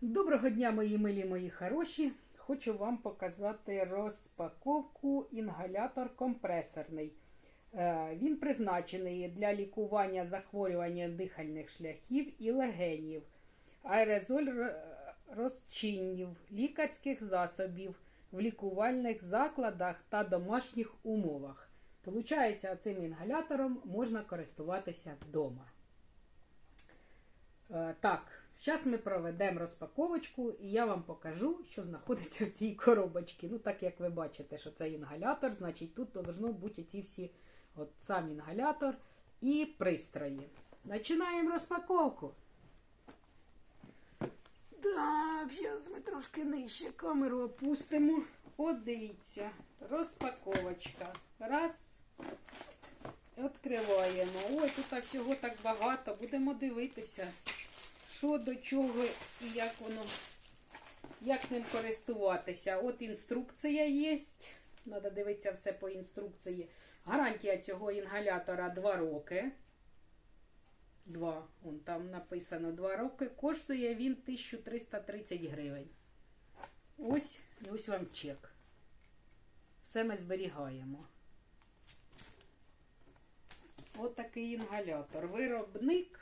Доброго дня, мої милі, мої хороші. Хочу вам показати розпаковку інгалятор компресорний. Е, Він призначений для лікування захворювання дихальних шляхів і легенів, аерозоль ро- розчинів, лікарських засобів в лікувальних закладах та домашніх умовах. Получається, цим інгалятором можна користуватися вдома. Е, Так, зараз ми проведемо розпаковочку, і я вам покажу, що знаходиться в цій коробочці. Ну, так як ви бачите, що це інгалятор, значить тут должно бути ці всі, от сам інгалятор і пристрої. Починаємо розпаковку. Так, зараз ми трошки нижче камеру опустимо. От дивіться, розпаковочка. Раз. Відкриваємо. Ой, тут всього так багато. Будемо дивитися, що до чого і як воно, як ним користуватися. От інструкція є. Треба дивитися все по інструкції. Гарантія цього інгалятора 2 роки. Два, вон там написано 2 роки. Коштує він 1330 гривень. Ось, ось вам чек. Все ми зберігаємо. От такий інгалятор. Виробник.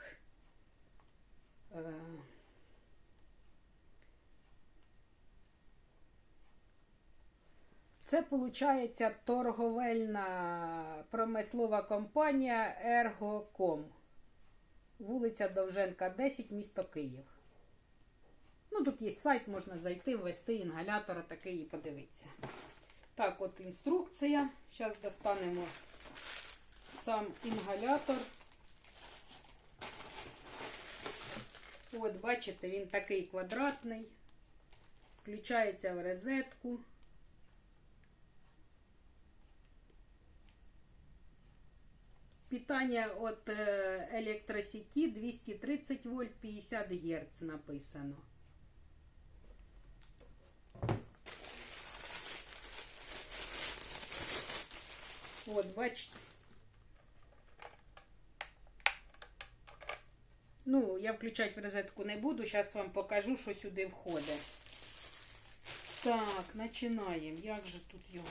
Е, Це виходить торговельна промислова компанія Ергоком. Вулиця Довженка, 10, місто Київ. Ну, тут є сайт, можна зайти, ввести інгалятора такий і подивитися. Так, от інструкція. Зараз достанемо сам інгалятор. От, бачите, він такий квадратний. Включається в розетку. Питання от е, електросеті 230 вольт 50 Гц написано. От, бачите. Ну, я включати в розетку не буду, зараз вам покажу, що сюди входить. Так, починаємо. Як же тут його?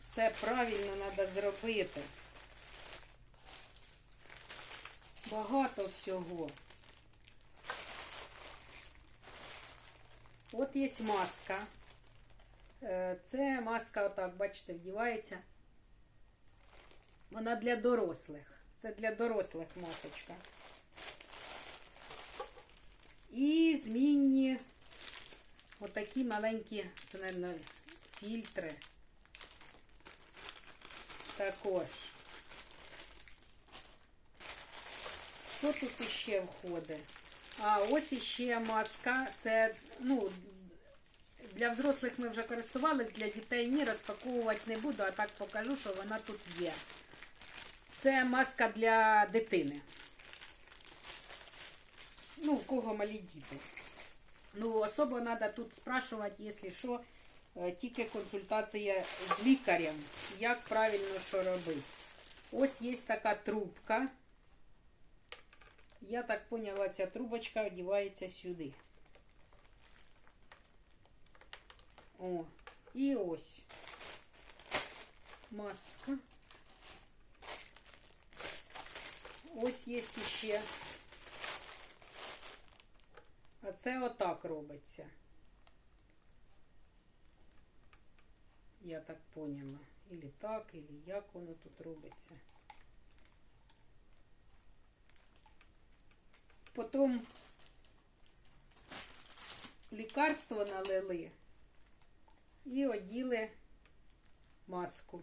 Все правильно треба зробити. Багато всього. От є маска. Е, Це маска, отак, бачите, вдівається. Вона для дорослих. Це для дорослих масочка. І змінні отакі маленькі, це, мабуть, фільтри. Також. Що тут іще входить? А, ось іще маска. Це, ну, для взрослих ми вже користувались, для дітей ні, розпаковувати не буду, а так покажу, що вона тут є. Це маска для дитини. Ну, в кого малі діти. Ну, особо треба тут спрашувати, якщо що, е, тільки консультація з лікарем, як правильно що робити. Ось є така трубка. Я так поняла, ця трубочка одівається сюди. О, і ось маска. Ось є ще. А це отак робиться. Я так поняла. Ілі так, ілі як воно тут робиться. Потім лікарство налили і оділи маску.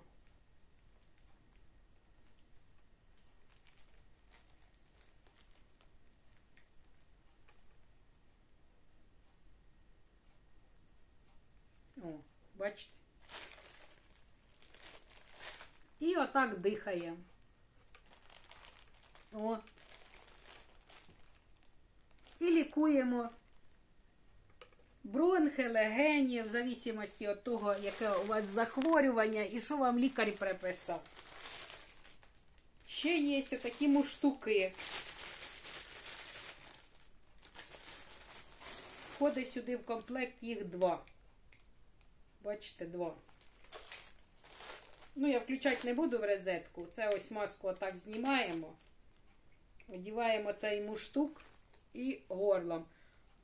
О, бачите? І отак дихає. О. І лікуємо бронхи, легені, в зависимості від того, яке у вас захворювання і що вам лікар приписав. Ще є отакі муштуки. Входить сюди в комплект їх два. Бачите, два. Ну, я включати не буду в розетку. Це ось маску отак знімаємо. Одіваємо цей муштук і горлом.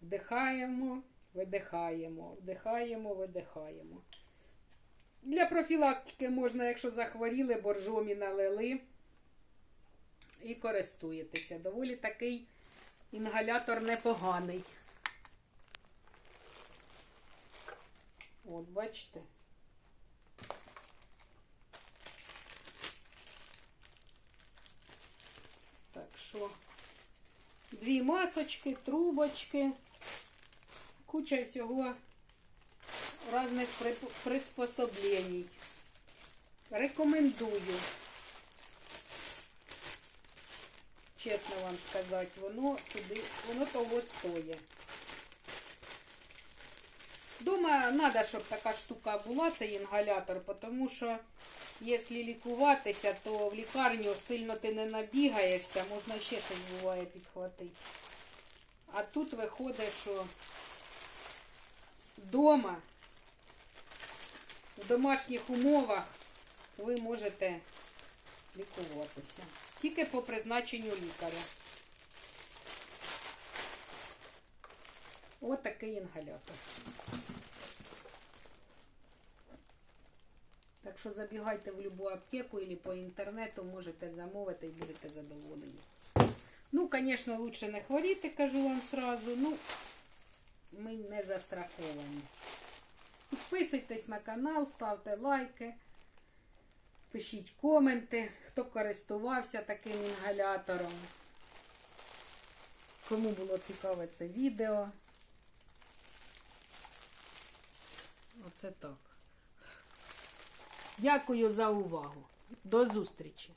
Вдихаємо, видихаємо, вдихаємо, видихаємо. Для профілактики можна, якщо захворіли, боржомі налили і користуєтеся. Доволі такий інгалятор непоганий. От, бачите. Так що дві масочки, трубочки, куча всього різних приспособлень. Рекомендую. Чесно вам сказати, воно туди, воно того стоїть. Дома треба, щоб така штука була, цей інгалятор, тому що якщо лікуватися, то в лікарню сильно ти не набігаєшся, можна ще щось буває підхватити. А тут виходить, що вдома, в домашніх умовах ви можете лікуватися. Тільки по призначенню лікаря. Ось такий інгалятор. Так що забігайте в будь-яку аптеку або по інтернету, можете замовити і будете задоволені. Ну, звісно, лучше не хворіти, кажу вам сразу. Ну, ми не застраховані. Підписуйтесь на канал, ставте лайки, пишіть коменти, хто користувався таким інгалятором. Кому було цікаве це відео. Оце так. Дякую за увагу. До зустрічі!